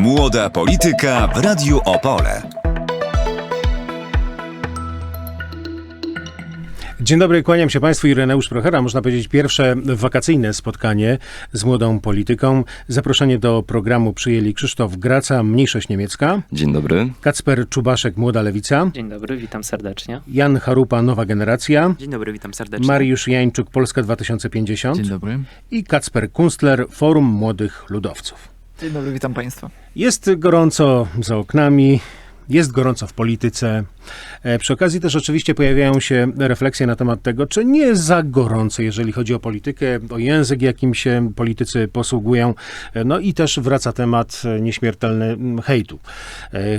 Młoda polityka w Radiu Opole. Dzień dobry, kłaniam się Państwu. Ireneusz Prochera. Można powiedzieć pierwsze wakacyjne spotkanie z młodą polityką. Zaproszenie do programu przyjęli Krzysztof Graca, Mniejszość Niemiecka, Dzień dobry. Kacper Czubaszek, Młoda Lewica, Dzień dobry, witam serdecznie. Jan Charupa, Nowa Generacja, Dzień dobry, witam serdecznie. Mariusz Jańczuk, Polska 2050 Dzień dobry. i Kacper Kunstler, Forum Młodych Ludowców. Dzień dobry, witam Państwa. Jest gorąco za oknami, jest gorąco w polityce. E, Przy okazji też oczywiście pojawiają się refleksje na temat tego, czy nie za gorąco, jeżeli chodzi o politykę, o język, jakim się politycy posługują. E, No i też wraca temat e, nieśmiertelny hejtu.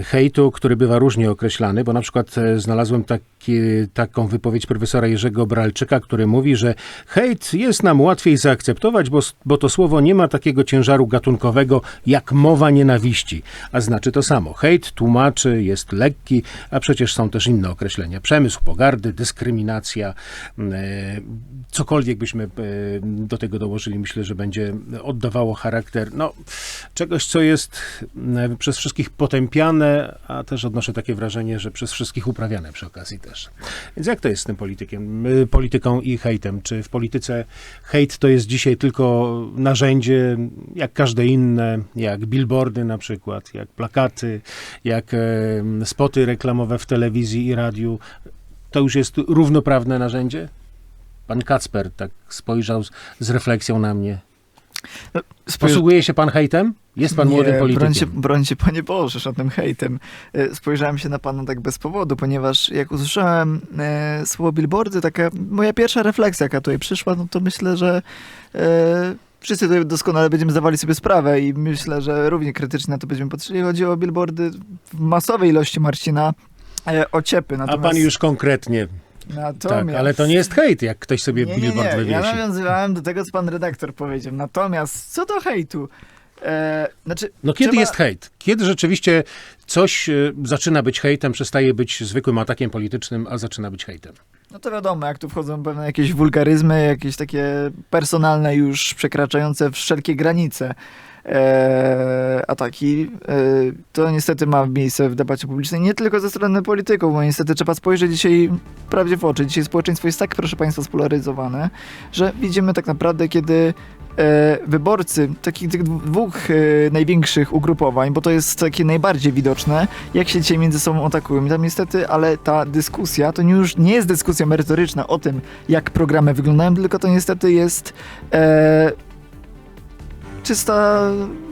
Hejtu, który bywa różnie określany, bo na przykład znalazłem taki, taką wypowiedź profesora Jerzego Bralczyka, który mówi, że hejt jest nam łatwiej zaakceptować, bo, bo to słowo nie ma takiego ciężaru gatunkowego jak mowa nienawiści, a znaczy to samo. Hejt tłumaczy, jest lekki, a przecież są też inne określenia. Przemysł pogardy, dyskryminacja, e, cokolwiek byśmy e, do tego dołożyli, myślę, że będzie oddawało charakter no, czegoś, co jest mm, przez wszystkich potępiane, a też odnoszę takie wrażenie, że przez wszystkich uprawiane przy okazji też. Więc jak to jest z tym politykiem, y, polityką i hejtem? Czy w polityce hejt to jest dzisiaj tylko narzędzie, jak każde inne, jak billboardy na przykład, jak plakaty, jak e, spoty reklamowe w telewizji i radiu? To już jest równoprawne narzędzie? Pan Kacper tak spojrzał z, z refleksją na mnie. Posługuje się pan hejtem? Jest pan młodym politykiem. brońcie, brońcie Panie Boże żadnym hejtem. E, Spojrzałem się na Pana tak bez powodu, ponieważ jak usłyszałem e, słowo billboardy, taka moja pierwsza refleksja, jaka tutaj przyszła, no to myślę, że e, wszyscy tutaj doskonale będziemy zdawali sobie sprawę i myślę, że równie krytycznie na to będziemy patrzyli. Chodzi o billboardy w masowej ilości Marcina, e, ociepy. A Natomiast, pan już konkretnie. natomiast, Tak, ale to nie jest hejt, jak ktoś sobie nie, nie, billboard nie. Ja wywiesi. nawiązywałem do tego, co pan redaktor powiedział. Natomiast co do hejtu, e, znaczy... No kiedy trzeba- jest hejt? Kiedy rzeczywiście coś e, zaczyna być hejtem, przestaje być zwykłym atakiem politycznym, a zaczyna być hejtem? No to wiadomo, jak tu wchodzą pewne jakieś wulgaryzmy, jakieś takie personalne już przekraczające wszelkie granice e, ataki, e, to niestety ma miejsce w debacie publicznej, nie tylko ze strony polityków, bo niestety trzeba spojrzeć dzisiaj prawdzie w oczy. Dzisiaj społeczeństwo jest tak, proszę Państwa, spolaryzowane, że widzimy tak naprawdę, kiedy e, wyborcy takich tych dwóch e, największych ugrupowań, bo to jest takie najbardziej widoczne, jak się dzisiaj między sobą atakują. I tam niestety, ale ta dyskusja to już nie jest dyskusja merytoryczna o tym, jak programy wyglądają, tylko to niestety jest e, czysta,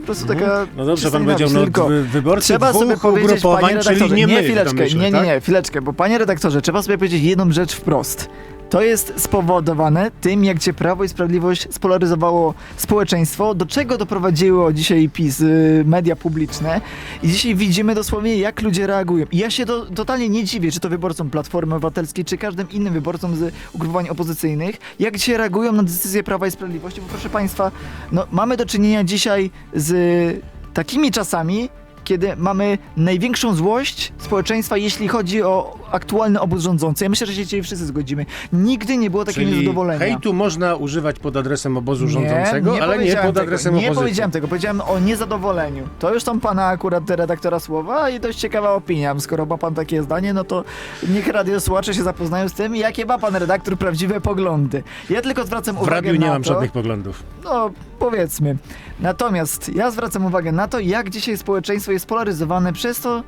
po prostu taka... No dobrze, czysta pan powiedział, nienawiść. no Tylko wy- wyborcy Trzeba sobie dwóch powiedzieć, panie ugrupowań, redaktorze, czyli nie my, chwileczkę, nie, nie, tak? nie, chwileczkę, bo panie redaktorze, trzeba sobie powiedzieć jedną rzecz wprost. To jest spowodowane tym, jak cię Prawo i Sprawiedliwość spolaryzowało społeczeństwo, do czego doprowadziło dzisiaj PiS, y, media publiczne. I dzisiaj widzimy dosłownie, jak ludzie reagują. I ja się to, totalnie nie dziwię, czy to wyborcom Platformy Obywatelskiej, czy każdym innym wyborcom z ugrupowań opozycyjnych, jak dzisiaj reagują na decyzje Prawa i Sprawiedliwości, bo proszę Państwa, no, mamy do czynienia dzisiaj z takimi czasami, kiedy mamy największą złość społeczeństwa, jeśli chodzi o aktualny obóz rządzący. Ja myślę, że się dzisiaj wszyscy zgodzimy. Nigdy nie było takiego Czyli niezadowolenia. hejtu można używać pod adresem obozu rządzącego, ale nie powiedziałem pod tego. adresem Nie opozycji. powiedziałem tego, powiedziałem o niezadowoleniu. To już są pana akurat redaktora słowa i dość ciekawa opinia. Skoro ma pan takie zdanie, no to niech radiosłuchacze się zapoznają z tym, jakie ma pan redaktor prawdziwe poglądy. Ja tylko zwracam W uwagę radiu nie na mam to, żadnych poglądów. no, powiedzmy. Natomiast ja zwracam uwagę na to, jak dzisiaj społeczeństwo jest polaryzowane przez to,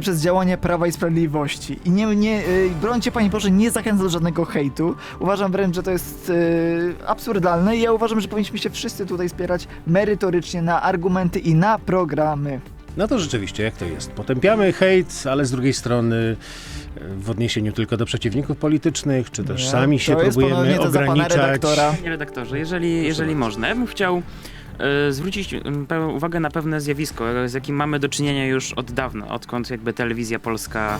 przez działanie Prawa i Sprawiedliwości. I nie, nie e, brońcie, Panie Boże, nie zachęcam do żadnego hejtu. Uważam wręcz, że to jest e, absurdalne i ja uważam, że powinniśmy się wszyscy tutaj spierać merytorycznie na argumenty i na programy. No to rzeczywiście, jak to jest? Potępiamy hejt, ale z drugiej strony e, w odniesieniu tylko do przeciwników politycznych, czy też Nie, sami się próbujemy ograniczać. redaktora. Panie redaktorze, jeżeli, jeżeli można, ja bym chciał e, zwrócić m, pe- uwagę na pewne zjawisko, e, z jakim mamy do czynienia już od dawna, odkąd jakby telewizja polska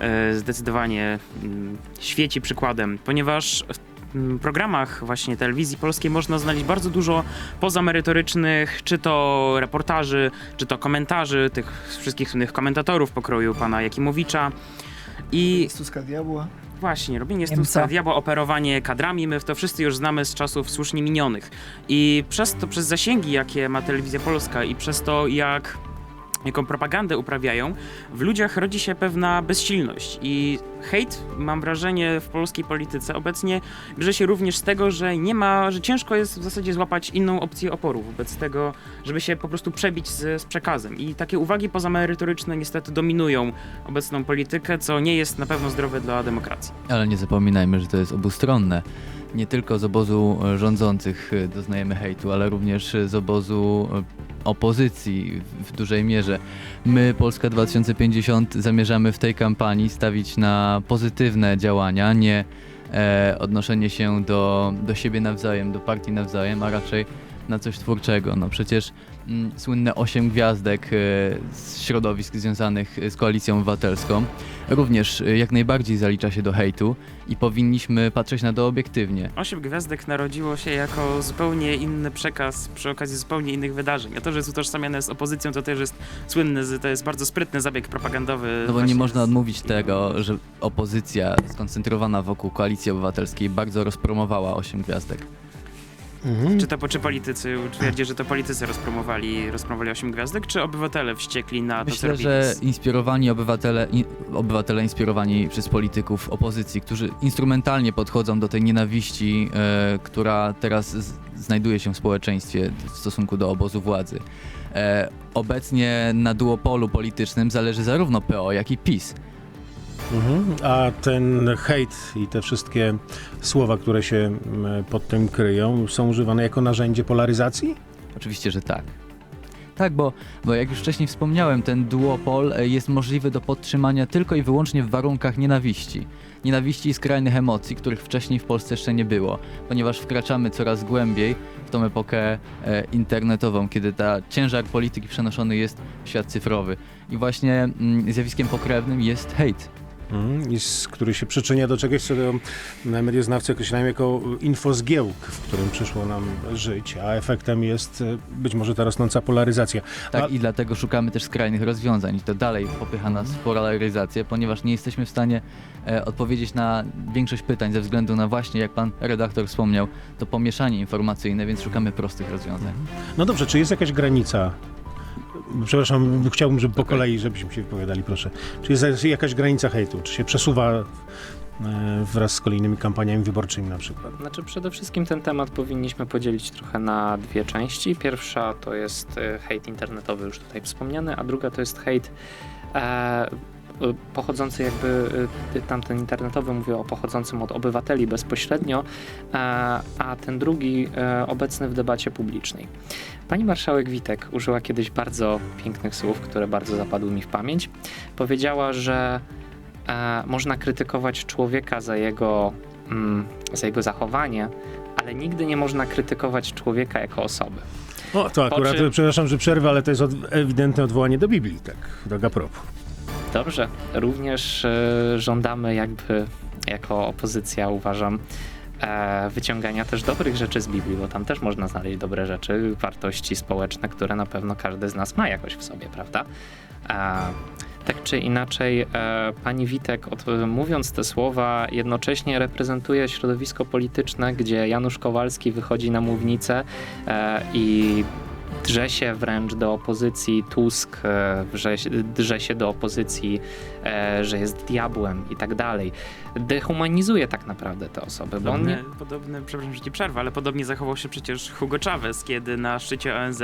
e, zdecydowanie mm, świeci przykładem, ponieważ mm, programach właśnie telewizji polskiej można znaleźć bardzo dużo pozamerytorycznych, czy to reportaży, czy to komentarzy tych wszystkich innych komentatorów pokroju pana Jakimowicza. I Stuska diabła. Właśnie, robienie stuska diabła, operowanie kadrami, my to wszyscy już znamy z czasów słusznie minionych. I przez to, przez zasięgi, jakie ma telewizja polska i przez to, jak jaką propagandę uprawiają, w ludziach rodzi się pewna bezsilność. I hejt, mam wrażenie, w polskiej polityce obecnie bierze się również z tego, że nie ma, że ciężko jest w zasadzie złapać inną opcję oporu wobec tego, żeby się po prostu przebić z, z przekazem. I takie uwagi pozamerytoryczne niestety dominują obecną politykę, co nie jest na pewno zdrowe dla demokracji. Ale nie zapominajmy, że to jest obustronne. Nie tylko z obozu e, rządzących e, doznajemy hejtu, ale również e, z obozu opozycji w dużej mierze. My, Polska 2050, zamierzamy w tej kampanii stawić na pozytywne działania, nie e, odnoszenie się do, do siebie nawzajem, do partii nawzajem, a raczej na coś twórczego. No przecież mm, słynne osiem gwiazdek e, z środowisk związanych z koalicją obywatelską również e, jak najbardziej zalicza się do hejtu i powinniśmy patrzeć na to obiektywnie. Osiem Gwiazdek narodziło się jako zupełnie inny przekaz przy okazji zupełnie innych wydarzeń. A to, że jest utożsamiane z opozycją, to też jest słynny, to jest bardzo sprytny zabieg propagandowy. No bo właśnie nie można z- odmówić tego, że opozycja skoncentrowana wokół koalicji obywatelskiej bardzo rozpromowała osiem gwiazdek. Mhm. Czy to czy politycy twierdzi, że to politycy rozpromowali, rozpromowali osiem gwiazdek, czy obywatele wściekli na to, co Myślę, robi że inspirowani obywatele, obywatele inspirowani przez polityków opozycji, którzy instrumentalnie podchodzą do tej nienawiści, e, która teraz z, znajduje się w społeczeństwie w stosunku do obozu władzy. E, obecnie na duopolu politycznym zależy zarówno PO, jak i PiS. Mhm. A ten hejt i te wszystkie słowa, które się pod tym kryją, są używane jako narzędzie polaryzacji? Oczywiście, że tak. Tak, bo, bo jak już wcześniej wspomniałem, ten duopol e, jest możliwy do podtrzymania tylko i wyłącznie w warunkach nienawiści. Nienawiści i skrajnych emocji, których wcześniej w Polsce jeszcze nie było, ponieważ wkraczamy coraz głębiej w tą epokę e, internetową, kiedy ta ciężar polityki przenoszony jest w świat cyfrowy. I właśnie mm, zjawiskiem pokrewnym jest hejt. Mhm. I z, który się przyczynia do czegoś, co e, medioznawcy określają jako infozgiełk, w którym przyszło nam żyć, a efektem jest e, być może ta rosnąca polaryzacja. Tak, A- i dlatego szukamy też skrajnych rozwiązań. I to dalej popycha nas w polaryzację, ponieważ nie jesteśmy w stanie e, odpowiedzieć na większość pytań ze względu na właśnie, jak pan redaktor wspomniał, to pomieszanie informacyjne, więc szukamy prostych rozwiązań. No dobrze, czy jest jakaś granica? Przepraszam, chciałbym, żeby po Okej. kolei, żebyśmy się wypowiadali, proszę. Czy jest jakaś granica hejtu? Czy się przesuwa e, wraz z kolejnymi kampaniami wyborczymi na przykład? Znaczy przede wszystkim ten temat powinniśmy podzielić trochę na dwie części. Pierwsza to jest e, hejt internetowy, już tutaj wspomniany, a druga to jest hejt e, pochodzący jakby, e, tamten internetowy mówię o pochodzącym od obywateli bezpośrednio, e, a ten drugi obecny w debacie publicznej. Pani marszałek Witek użyła kiedyś bardzo pięknych słów, które bardzo zapadły mi w pamięć. Powiedziała, że e, można krytykować człowieka za jego, mm, za jego zachowanie, ale nigdy nie można krytykować człowieka jako osoby. O, to akurat, czym- przepraszam, że przerwę, ale to jest od, ewidentne odwołanie do Biblii, tak, tak a propos. Dobrze, również e, żądamy jakby jako opozycja uważam e, wyciągania też dobrych rzeczy z Biblii, bo tam też można znaleźć dobre rzeczy, wartości społeczne, które na pewno każdy z nas ma jakoś w sobie, prawda? E, tak czy inaczej, pani Witek, mówiąc te słowa, jednocześnie reprezentuje środowisko polityczne, gdzie Janusz Kowalski wychodzi na mównicę i drze się wręcz do opozycji, Tusk e, wrze, się- drze się do opozycji, e, że jest diabłem i tak dalej. Dehumanizuje tak naprawdę te osoby, bo on Podobny, nie, podobny, przepraszam, że ci przerwę, ale podobnie zachował się przecież Hugo Chavez, kiedy na szczycie ONZ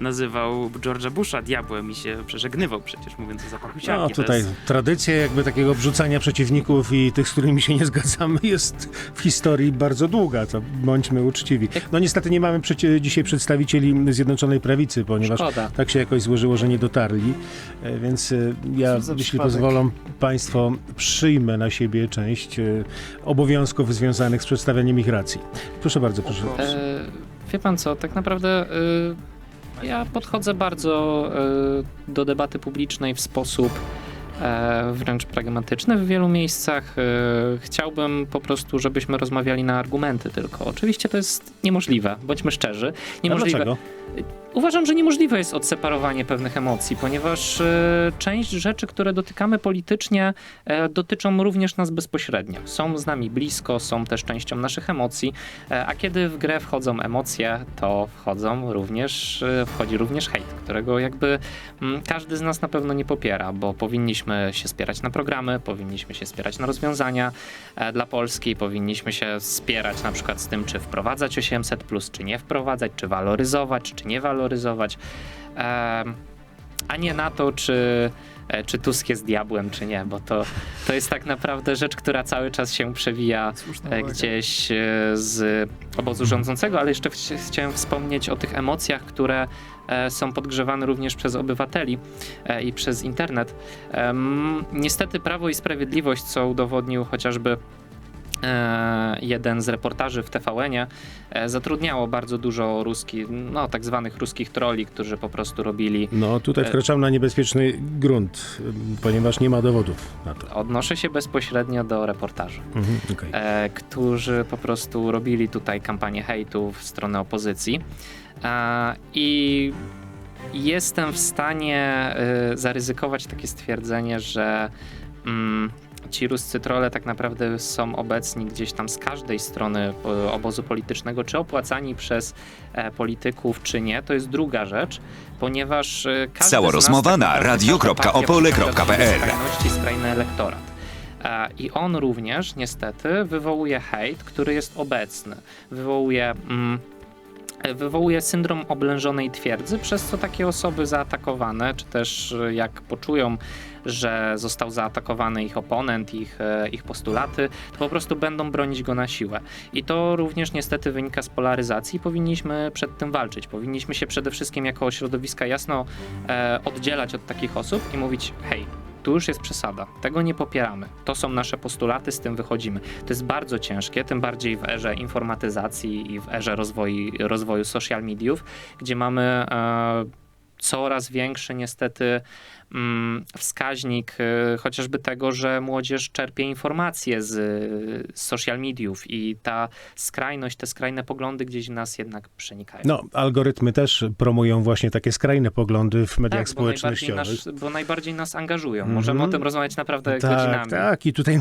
nazywał George'a Busha diabłem i się przeżegnywał przecież, mówiąc o zapachu siarki. No tutaj jest- tradycja jakby takiego wrzucania przeciwników i tych, z którymi się nie zgadzamy jest w historii bardzo długa, to bądźmy uczciwi. No niestety nie mamy przecie, dzisiaj przedstawicieli Zjednoczonej Prawicy, ponieważ szkoda. tak się jakoś złożyło, że nie dotarli, E, więc e, ja, jeśli przypadek. Pozwolą Państwo, przyjmę na siebie część e, obowiązków związanych z przedstawianiem ich racji. Proszę bardzo, proszę. E, wie pan co, tak naprawdę e, ja podchodzę bardzo e, do debaty publicznej w sposób e, wręcz pragmatyczny w wielu miejscach. E, chciałbym po prostu, żebyśmy rozmawiali na argumenty tylko. Oczywiście to jest niemożliwe, bądźmy szczerzy. A Niemożliwe. dlaczego? Uważam, że niemożliwe jest odseparowanie pewnych emocji, ponieważ e, część rzeczy, które dotykamy politycznie, e, dotyczą również nas bezpośrednio. Są z nami blisko, są też częścią naszych emocji, e, a kiedy w grę wchodzą emocje, to wchodzą również, wchodzi również hejt, którego jakby mm, każdy z nas na pewno nie popiera, bo powinniśmy się spierać na programy, powinniśmy się spierać na rozwiązania dla Polski, powinniśmy się spierać na przykład z tym, czy wprowadzać 800, czy nie wprowadzać, czy waloryzować, czy nie waloryzować, a nie na to, czy, e, czy Tusk jest diabłem, czy nie, bo to, to jest tak naprawdę rzecz, która cały czas się przewija Słuszna e, gdzieś e, z obozu rządzącego, ale jeszcze chci- chciałem wspomnieć o tych emocjach, które są podgrzewane również przez obywateli i przez internet. Niestety Prawo i Sprawiedliwość, co udowodnił chociażby jeden z reportaży w TVN-ie, e, zatrudniało bardzo dużo ruskich, no tak zwanych ruskich troli, którzy po prostu robili No tutaj E- wkraczam na niebezpieczny grunt, ponieważ nie ma dowodów na to. Odnoszę się bezpośrednio do reportaży. Mhm, e, którzy po prostu robili tutaj kampanię hejtu w stronę opozycji. E, I jestem w stanie e, zaryzykować takie stwierdzenie, że mm, ci ruscy trole tak naprawdę są obecni gdzieś tam z każdej strony e, obozu politycznego, czy opłacani przez e, polityków, czy nie, to jest druga rzecz, ponieważ e, każdy Cała rozmowa tak na radio.opole.pl. skrajny elektorat. I on również niestety wywołuje hejt, który jest obecny. Wywołuje. Mm, Wywołuje syndrom oblężonej twierdzy, przez co takie osoby zaatakowane, czy też jak poczują, że został zaatakowany ich oponent, ich, e, ich postulaty, to po prostu będą bronić go na siłę. I to również niestety wynika z polaryzacji powinniśmy przed tym walczyć. Powinniśmy się przede wszystkim jako środowiska jasno e, oddzielać od takich osób i mówić: hej, tu już jest przesada, tego nie popieramy. To są nasze postulaty, z tym wychodzimy. To jest bardzo ciężkie, tym bardziej w erze informatyzacji i w erze rozwoju, rozwoju social mediów, gdzie mamy e, coraz większy niestety wskaźnik e, chociażby tego, że młodzież czerpie informacje z, z social mediów i ta skrajność, te skrajne poglądy gdzieś w nas jednak przenikają. No, algorytmy też promują właśnie takie skrajne poglądy w mediach tak, bo najbardziej, społecznościowych. nas, bo najbardziej nas angażują. Mhm. Możemy o tym rozmawiać naprawdę Tak, godzinami. tak. I tutaj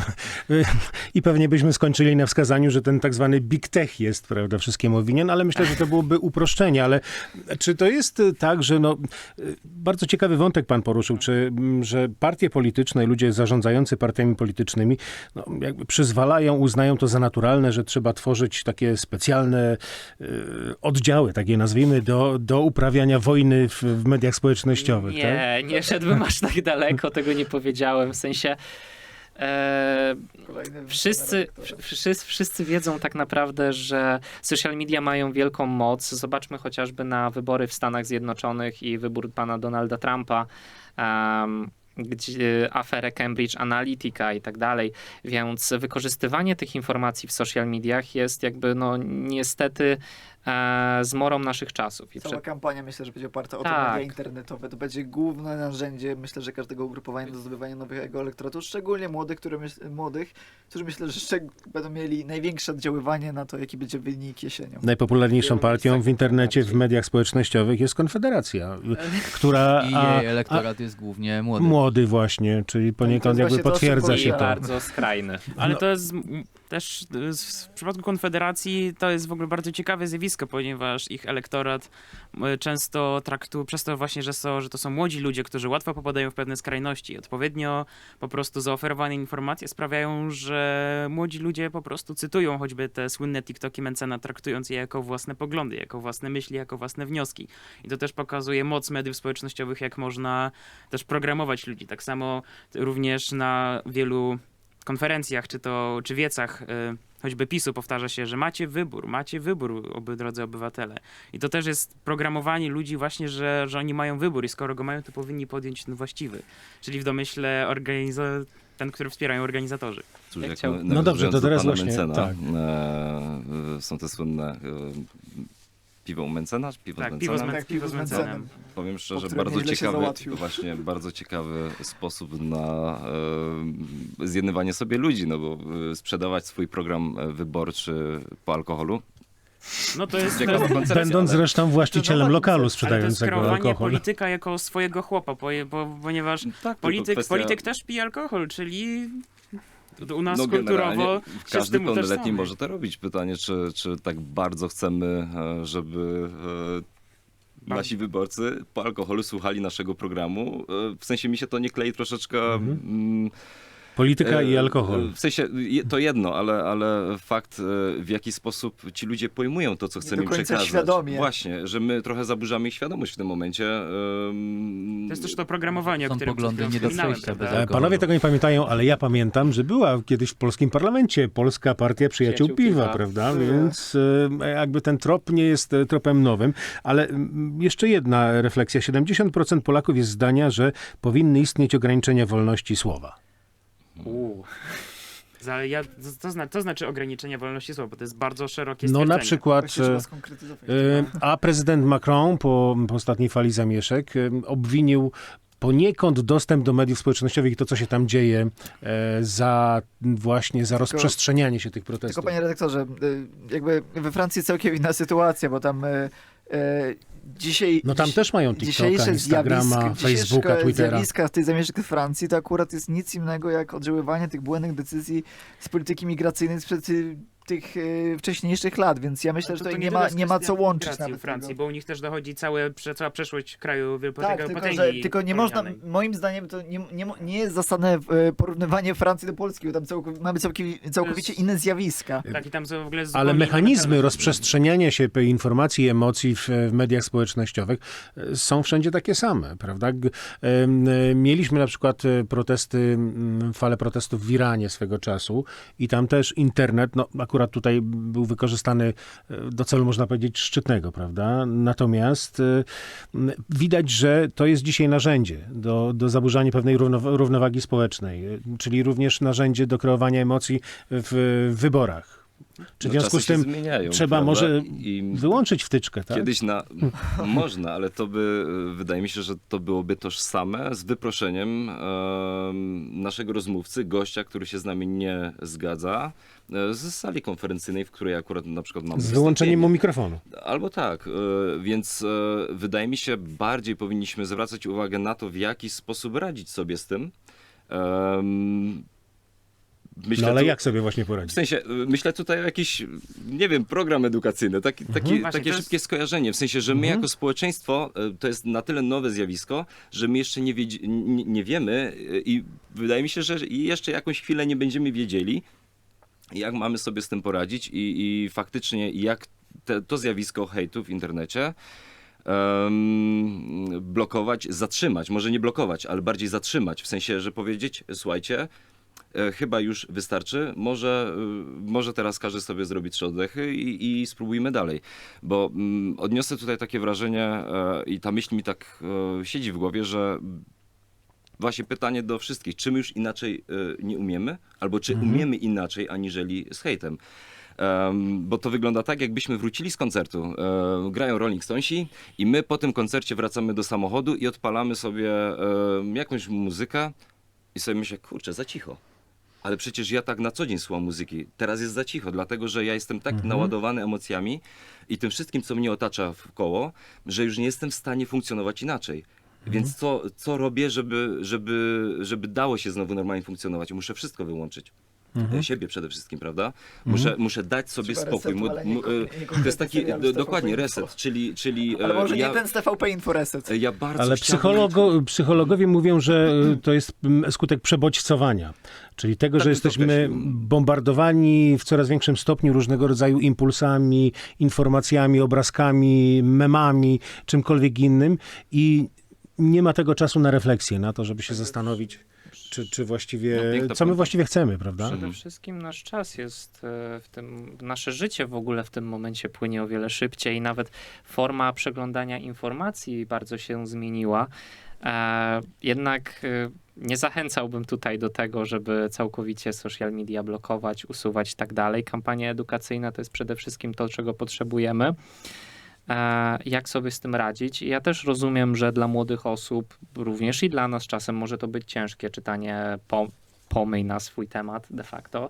i pewnie byśmy skończyli na wskazaniu, że ten tak zwany big tech jest, prawda, wszystkiemu winien, ale myślę, że to byłoby uproszczenie. Ale czy to jest y, tak, że no, y, bardzo ciekawy wątek pan poruszył, czy mm, że partie polityczne i ludzie zarządzający partiami politycznymi no, jakby przyzwalają, uznają to za naturalne, że trzeba tworzyć takie specjalne y, oddziały, takie nazwijmy, do, do uprawiania wojny w, w mediach społecznościowych. tak? Nie, nie szedłbym aż tak daleko, tego nie powiedziałem. W sensie e, wszyscy, wszyscy, wszyscy wiedzą tak naprawdę, że social media mają wielką moc. Zobaczmy chociażby na wybory w Stanach Zjednoczonych i wybór pana Donalda Trumpa. em, gdzie aferę Cambridge Analytica i tak dalej, więc wykorzystywanie tych informacji w social mediach jest jakby no niestety e, zmorą naszych czasów. I Cała przed- kampania myślę, że będzie oparta o te Tak. media internetowe. To będzie główne narzędzie, myślę, że każdego ugrupowania do zdobywania nowego elektoratu, szczególnie młodych, które myśl, młodych którzy myślę, że będą mieli największe oddziaływanie na to, jaki będzie wynik jesienią. Najpopularniejszą wielu partią w miejscach internecie, w mediach społecznościowych jest Konfederacja, która... I a- jej elektorat jest głównie młody. Młody właśnie, czyli poniekąd jakby potwierdza I się to. bardzo skrajny. Ale No. to jest też y, w przypadku Konfederacji to jest w ogóle bardzo ciekawe zjawisko, ponieważ ich elektorat często traktuje, przez to właśnie, że, są, że to są młodzi ludzie, którzy łatwo popadają w pewne skrajności. Odpowiednio po prostu zaoferowane informacje sprawiają, że młodzi ludzie po prostu cytują choćby te słynne TikToki Mencena, traktując je jako własne poglądy, jako własne myśli, jako własne wnioski. I to też pokazuje moc mediów społecznościowych, jak można też programować ludzi. Tak samo również na wielu konferencjach, czy to, czy wiecach, y, choćby PiSu powtarza się, że macie wybór, macie wybór, oby drodzy obywatele. I to też jest programowanie ludzi właśnie, że, że oni mają wybór i skoro go mają, to powinni podjąć ten właściwy. Czyli w domyśle organiza- ten, który wspierają organizatorzy. Cóż, Ja chciał- No dobrze, to do teraz pana właśnie- Mencena, tak. e, są te słynne e, piwo Mencena, piwo Tak, z piwo z? Men- Tak, piwo z Mencenem. Mencenem. Powiem szczerze, którym bardzo nieźle się ciekawy, załatwił. właśnie bardzo ciekawy sposób na e, zjednywanie sobie ludzi, no bo e, sprzedawać swój program e, wyborczy po alkoholu No to jest... Ciekawa koncepcja, Będąc ale- zresztą właścicielem To lokalu Ale to jest sprzedającego kreowanie alkohol. polityka jako swojego chłopa, bo, bo, ponieważ Tak, tylko polityk, kwestia- polityk też pije alkohol, czyli u nas No kulturowo każdy pełnoletni może to robić. Pytanie, czy, czy tak bardzo chcemy, e, żeby e, nasi wyborcy po alkoholu słuchali naszego programu. E, W sensie mi się to nie klei troszeczkę... mm, Polityka i E, alkohol. W sensie to jedno, ale, ale fakt, e, w jaki sposób ci ludzie pojmują to, co chcemy im przekazać. świadomie. Właśnie, że my trochę zaburzamy ich świadomość w tym momencie. To jest też to programowanie, o Są którym poglądy nie do wspominałem, przejścia bez prawda? Alkoholu. Panowie tego nie pamiętają, ale ja pamiętam, że była kiedyś w polskim parlamencie Polska Partia Przyjaciół, Przyjaciół Piwa, Piwa. prawda? Była. Więc e, jakby ten trop nie jest tropem nowym. Ale jeszcze jedna refleksja. 70% Polaków jest zdania, że powinny istnieć ograniczenia wolności słowa. Uuu. Za- Ja, to, to, zna, to znaczy ograniczenie wolności słowa, bo to jest bardzo szerokie No na przykład... E. E, A prezydent Macron po, po ostatniej fali zamieszek e, obwinił poniekąd dostęp do mediów społecznościowych i to, co się tam dzieje, e, za właśnie za rozprzestrzenianie się tych protestów. Tylko panie redaktorze, jakby we Francji całkiem inna sytuacja, bo tam dzisiaj... No tam też mają TikToka, Instagrama, Facebooka, Twittera. zjawiska w tych zamieszkach Francji to akurat jest nic innego jak oddziaływanie tych błędnych decyzji z polityki migracyjnej sprzed y, tych y, wcześniejszych lat, więc ja myślę, Ale że to tutaj nie ma, nie ma co łączyć nawet w Francji, tego. bo u nich też dochodzi całe, cała przeszłość kraju Tak, tylko, że, tylko nie można, moim zdaniem to nie, nie, nie jest zasadne e, porównywanie Francji do Polski, bo tam całkow- mamy całkowicie, całkowicie jest- inne zjawiska. Tak, i tam są w ogóle Ale mechanizmy rozprzestrzeniania się informacji i emocji w, w mediach społecznościowych e, są wszędzie takie same, prawda? E, Mieliśmy na przykład e, protesty, falę protestów w Iranie swego czasu i tam też internet, no akurat tutaj był wykorzystany e, do celu, można powiedzieć, szczytnego, prawda? Natomiast e, widać, że to jest dzisiaj narzędzie do, do zaburzania pewnej równow- równowagi społecznej, e, czyli również narzędzie do kreowania emocji w wyborach. Czy w no, związku z tym zmieniają, trzeba prawda? może I wyłączyć wtyczkę, tak? Kiedyś na... Można, ale to by, wydaje mi się, że to byłoby tożsame z wyproszeniem em, naszego rozmówcy, gościa, który się z nami nie zgadza, e, z sali konferencyjnej, w której akurat na przykład mamy Z wyłączeniem mu mikrofonu. Albo tak, e, więc e, wydaje mi się, bardziej powinniśmy zwracać uwagę na to, w jaki sposób radzić sobie z tym. Myślę No ale tu- jak sobie właśnie w poradzić? sensie, y, myślę tutaj o jakiś, nie wiem, program edukacyjny, taki, taki, Właśnie, takie to jest- szybkie skojarzenie. W sensie, że my Mhm. jako społeczeństwo, to jest na tyle nowe zjawisko, że my jeszcze nie, wiedzi, nie, nie wiemy i wydaje mi się, że jeszcze jakąś chwilę nie będziemy wiedzieli, jak mamy sobie z tym poradzić i, i faktycznie jak te, to zjawisko hejtu w internecie em, blokować, zatrzymać, może nie blokować, ale bardziej zatrzymać, w sensie, że powiedzieć, słuchajcie, e, chyba już wystarczy, może, y, może teraz każdy sobie zrobi trzy oddechy i, i spróbujmy dalej, bo mm, odniosę tutaj takie wrażenie e, i ta myśl mi tak e, siedzi w głowie, że Właśnie pytanie do wszystkich, czy my już inaczej y, nie umiemy, albo czy umiemy inaczej aniżeli z hejtem. Em, bo to wygląda tak, jakbyśmy wrócili z koncertu. E, grają Rolling Stonesi i my po tym koncercie wracamy do samochodu i odpalamy sobie em, jakąś muzykę i sobie myślę, kurczę, za cicho. Ale przecież ja tak na co dzień słucham muzyki. Teraz jest za cicho, dlatego że ja jestem tak naładowany emocjami i tym wszystkim, co mnie otacza w koło, że już nie jestem w stanie funkcjonować inaczej. Więc co, co robię, żeby, żeby, żeby dało się znowu normalnie funkcjonować? Muszę wszystko wyłączyć. E, Siebie przede wszystkim, prawda? Muszę, muszę dać sobie Trzeba spokój. resetu, Mu- ale nie mu- e, nie to jest taki, serial z do, TVP dokładnie, Info. reset, czyli, czyli Ale e, może ja, nie ten z TVP Inforeset. ja bardzo Ale chciałbym- psychologo, psychologowie mówią, że y, to jest mm, skutek przebodźcowania. Czyli tego, Tak że bym to jesteśmy określił. bombardowani w coraz większym stopniu różnego rodzaju impulsami, informacjami, obrazkami, memami, czymkolwiek innym i nie ma tego czasu na refleksję, na to, żeby się zastanowić, czy, czy właściwie, No, co my właściwie chcemy, prawda? Mhm. Przede wszystkim nasz czas jest e, w tym, nasze życie w ogóle w tym momencie płynie o wiele szybciej. Nawet forma przeglądania informacji bardzo się zmieniła. E, jednak e, nie zachęcałbym tutaj do tego, żeby całkowicie social media blokować, usuwać i tak dalej. Kampania edukacyjna to jest przede wszystkim to, czego potrzebujemy. E, jak sobie z tym radzić. I ja też rozumiem, że dla młodych osób, również i dla nas czasem może to być ciężkie czytanie po, pomyj na swój temat de facto.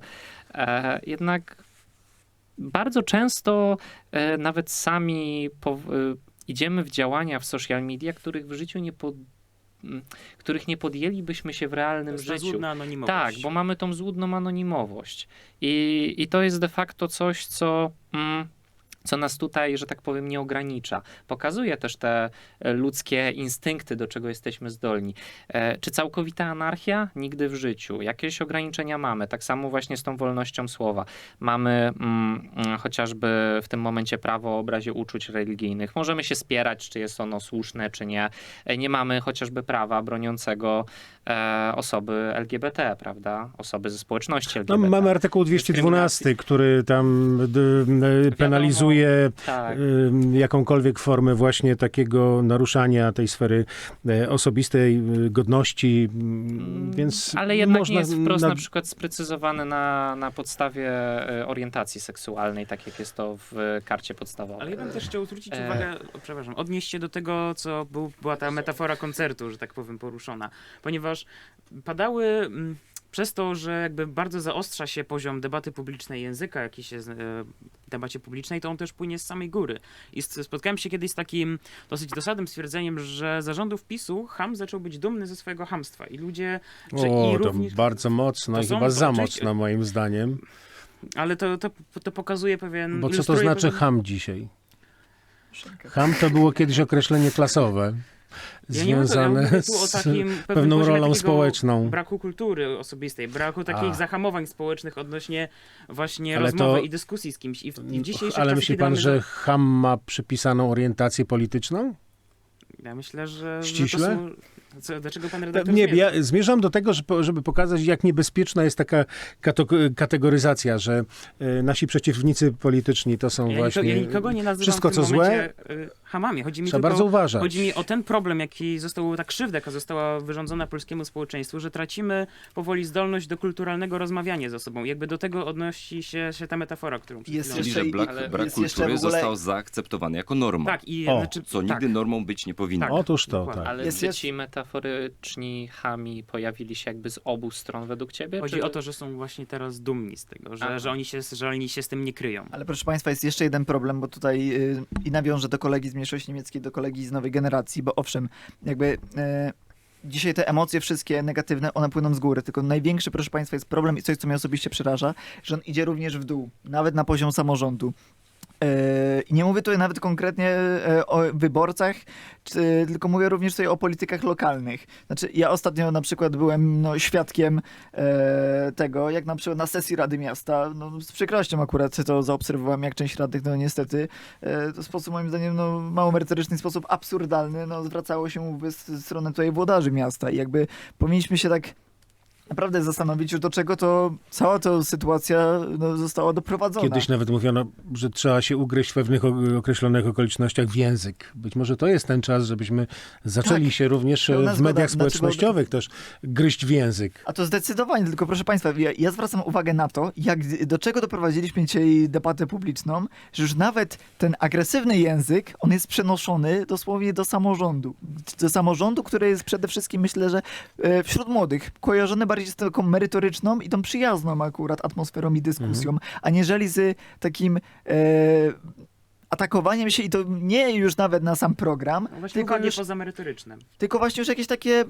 E, jednak bardzo często e, nawet sami po, idziemy w działania w social media, których w życiu nie pod, których nie podjęlibyśmy się w realnym życiu. Tak, bo mamy tą złudną anonimowość. I, i to jest de facto coś, co, mm, co nas tutaj, że tak powiem, nie ogranicza. Pokazuje też te e, ludzkie instynkty, do czego jesteśmy zdolni. E, czy całkowita anarchia? Nigdy w życiu. Jakieś ograniczenia mamy. Tak samo właśnie z tą wolnością słowa. Mamy mm, mm, chociażby w tym momencie prawo o obrazie uczuć religijnych. Możemy się spierać, czy jest ono słuszne, czy nie. E, Nie mamy chociażby prawa broniącego e, osoby LGBT, prawda? Osoby ze społeczności No, LGBT. mamy artykuł 212, który tam d, d, penalizuje Tak. y, jakąkolwiek formę właśnie takiego naruszania tej sfery e, osobistej y, godności, mm, więc Ale jednak można nie jest wprost na- na przykład sprecyzowane na, na podstawie e, orientacji seksualnej, tak jak jest to w karcie podstawowej. Ale ja bym też chciał zwrócić E. uwagę, przepraszam, odnieść się do tego, co był, była ta metafora koncertu, że tak powiem, poruszona. Ponieważ padały mm, przez to, że jakby bardzo zaostrza się poziom debaty publicznej języka, jaki się e, w debacie publicznej, to on też płynie z samej góry. I spotkałem się kiedyś z takim dosyć dosadnym stwierdzeniem, że zarządów PiSu ham zaczął być dumny ze swojego hamstwa i ludzie, że O, i to również... bardzo mocno to i chyba to za mocno moim zdaniem. Ale to, to, to pokazuje pewien... Bo co to znaczy pewien- ham dzisiaj? Ham to było kiedyś określenie klasowe, Ja związane z pewną rolą społeczną. Braku kultury osobistej, braku takich A. zahamowań społecznych odnośnie właśnie Ale rozmowy to- i dyskusji z kimś. I w, i w dzisiejszych Ale myśli pan, że do- ham ma przypisaną orientację polityczną? Ja myślę, że... Ściśle? To Co, dlaczego pan redaktor Nie, zmierza? ja zmierzam do tego, żeby, pokazać, jak niebezpieczna jest taka kategoryzacja, że e, nasi przeciwnicy polityczni to są Ja, właśnie... niko, ja nikogo nie nazywam wszystko, w tym co momencie y, hamami. Chodzi mi Trzeba tylko... bardzo uważać. Chodzi mi o ten problem, jaki został, ta krzywda, jaka została wyrządzona polskiemu społeczeństwu, że tracimy powoli zdolność do kulturalnego rozmawiania ze sobą. Jakby do tego odnosi się, się ta metafora, którą przed Jest chwilą... Czyli, jeszcze że brak, ale brak kultury ogóle- został zaakceptowany jako norma, Tak, i O, znaczy, co tak. nigdy normą być nie powinno. Tak. Otóż to, Dokładnie. tak. Ale Jest- jest- ci metaforyczni chami pojawili się jakby z obu stron według ciebie? Chodzi czy... o to, że są właśnie teraz dumni z tego, że, Aha. że, oni się, że oni się z tym nie kryją. Ale proszę Państwa, jest jeszcze jeden problem, bo tutaj y, i nawiążę do kolegi z mniejszości niemieckiej, do kolegi z nowej generacji, bo owszem, jakby y, dzisiaj te emocje wszystkie negatywne, one płyną z góry, tylko największy, proszę Państwa, jest problem i coś, co mnie osobiście przeraża, że on idzie również w dół, nawet na poziom samorządu. E, I nie mówię tutaj nawet konkretnie e, o wyborcach, tylko mówię również tutaj o politykach lokalnych. Znaczy, ja ostatnio na przykład byłem no, świadkiem e, tego, jak na przykład na sesji Rady Miasta, no, z przykrością akurat to zaobserwowałem, jak część radnych, no niestety, w sposób moim zdaniem no, mało merytoryczny, sposób absurdalny, no, zwracało się w stronę tutaj włodarzy miasta i jakby powinniśmy się tak naprawdę zastanowić, już do czego to cała ta sytuacja no, została doprowadzona. Kiedyś nawet mówiono, że trzeba się ugryźć w pewnych określonych okolicznościach w język. Być może to jest ten czas, żebyśmy zaczęli Tak, się również e, w mediach Dlaczego- społecznościowych też gryźć w język. A to zdecydowanie, tylko proszę Państwa, ja, ja zwracam uwagę na to, jak, do czego doprowadziliśmy dzisiaj debatę publiczną, że już nawet ten agresywny język, on jest przenoszony dosłownie do samorządu. Do samorządu, który jest przede wszystkim, myślę, że e, wśród młodych kojarzony bardziej z taką merytoryczną i tą przyjazną akurat atmosferą i dyskusją, aniżeli z takim... E, Atakowaniem się i to nie już nawet na sam program, No właśnie tylko uwagi już pozamerytoryczne. tylko właśnie już jakieś takie y,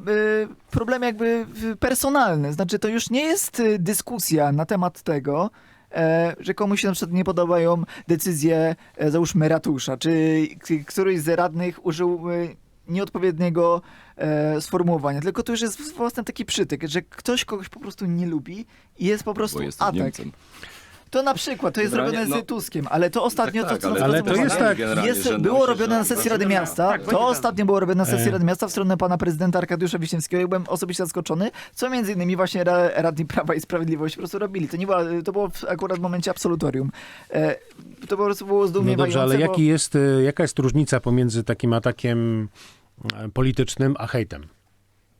problemy jakby personalne. Znaczy to już nie jest y, dyskusja na temat tego, e, że komuś się na przykład nie podobają decyzje, e, załóżmy ratusza, czy któryś z radnych użył y, nieodpowiedniego e, sformułowania, tylko to już jest własny taki przytyk, że ktoś kogoś po prostu nie lubi i jest po prostu Bo jestem atak. Niemcem. To na przykład, to jest Generalnie, zrobione z no- Tuskiem, ale to ostatnio, Tak, tak, to, co ale- na Ale to jest tak, generalnie, jest, że było nosi, robione że- na sesji Rady Miasta. tak, to ostatnio było robione na sesji E. Rady Miasta w stronę pana prezydenta Arkadiusza Wiśniewskiego i byłem osobiście zaskoczony, co między innymi właśnie ra- radni Prawa i Sprawiedliwości po prostu robili. To nie była, to było w, akurat w momencie absolutorium. E, to po prostu było No zdumiewające. dobrze, ale bo- jaki jest, e, jaka jest różnica pomiędzy takim atakiem politycznym a hejtem?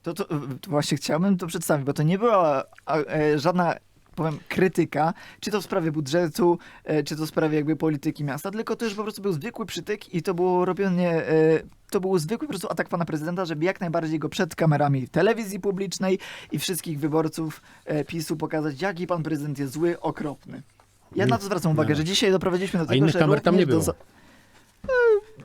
To, to, to właśnie chciałbym to przedstawić, bo to nie była a, e, żadna powiem, krytyka, czy to w sprawie budżetu, e, czy to w sprawie jakby polityki miasta, tylko to już po prostu był zwykły przytyk i to było robione, e, to był zwykły po prostu atak pana prezydenta, żeby jak najbardziej go przed kamerami telewizji publicznej i wszystkich wyborców e, PiSu pokazać, jaki pan prezydent jest zły, okropny. Ja na to zwracam uwagę, No. że dzisiaj doprowadziliśmy do tego, innych że kamer tam nie do było. E,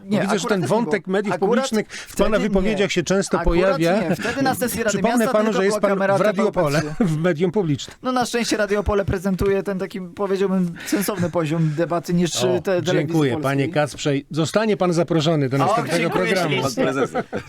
Nie, Widzę, że ten nie wątek mediów Akurat publicznych w pana nie. wypowiedziach się często Akurat pojawia. Nie. Wtedy na sesji Rady Przypomnę Miasta panu, że jest pan w Radio Opole, TVP3. w medium publicznym. No na szczęście Radio Opole prezentuje ten taki, powiedziałbym, sensowny poziom debaty niż O, te telewizji dziękuję, polskiej. panie Kacprzej. Zostanie pan zaproszony do następnego dziękuję programu.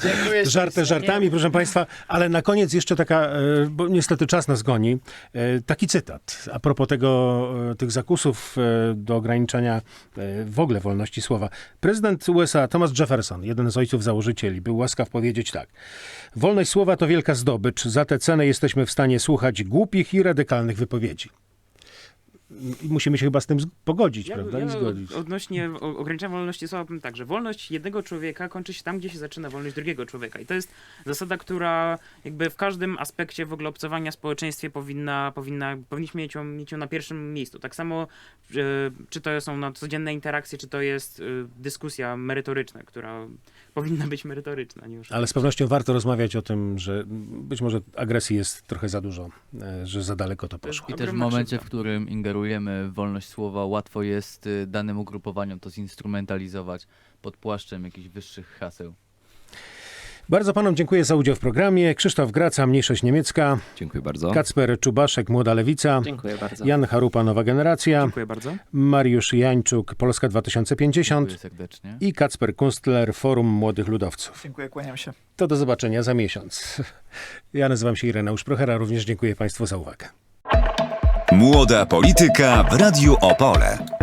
Dziękuję Żarty żartami, proszę Państwa, ale na koniec jeszcze taka, e, bo niestety czas nas goni, e, taki cytat a propos tego, e, tych zakusów e, do ograniczania e, w ogóle wolności słowa. Prezydent USA Thomas Jefferson, jeden z ojców założycieli, był łaskaw powiedzieć tak. Wolność słowa to wielka zdobycz, za tę cenę jesteśmy w stanie słuchać głupich i radykalnych wypowiedzi. I musimy się chyba z tym pogodzić, Ja, prawda? ja I zgodzić. odnośnie ograniczenia wolności słowa powiem tak, że wolność jednego człowieka kończy się tam, gdzie się zaczyna wolność drugiego człowieka. I to jest zasada, która jakby w każdym aspekcie w ogóle obcowania w społeczeństwie powinna, powinna, powinniśmy mieć ją, mieć ją na pierwszym miejscu. Tak samo, że, czy to są no, codzienne interakcje, czy to jest y, dyskusja merytoryczna, która powinna być merytoryczna. Nie już Ale z pewnością warto rozmawiać o tym, że być może agresji jest trochę za dużo, e, że za daleko to poszło. I też w momencie, w którym ingerujemy wolność słowa, łatwo jest y, danym ugrupowaniom to zinstrumentalizować pod płaszczem jakichś wyższych haseł. Bardzo panom dziękuję za udział w programie. Krzysztof Graca, Mniejszość Niemiecka, Dziękuję bardzo. Kacper Czubaszek, Młoda Lewica, Dziękuję bardzo. Jan Charupa, Nowa Generacja, Dziękuję bardzo. Mariusz Jańczuk, Polska 2050 Dziękuję serdecznie. i Kacper Kunstler, Forum Młodych Ludowców. Dziękuję, kłaniam się. To do zobaczenia za miesiąc. Ja nazywam się Ireneusz Prochera, również dziękuję państwu za uwagę. Młoda polityka w Radiu Opole.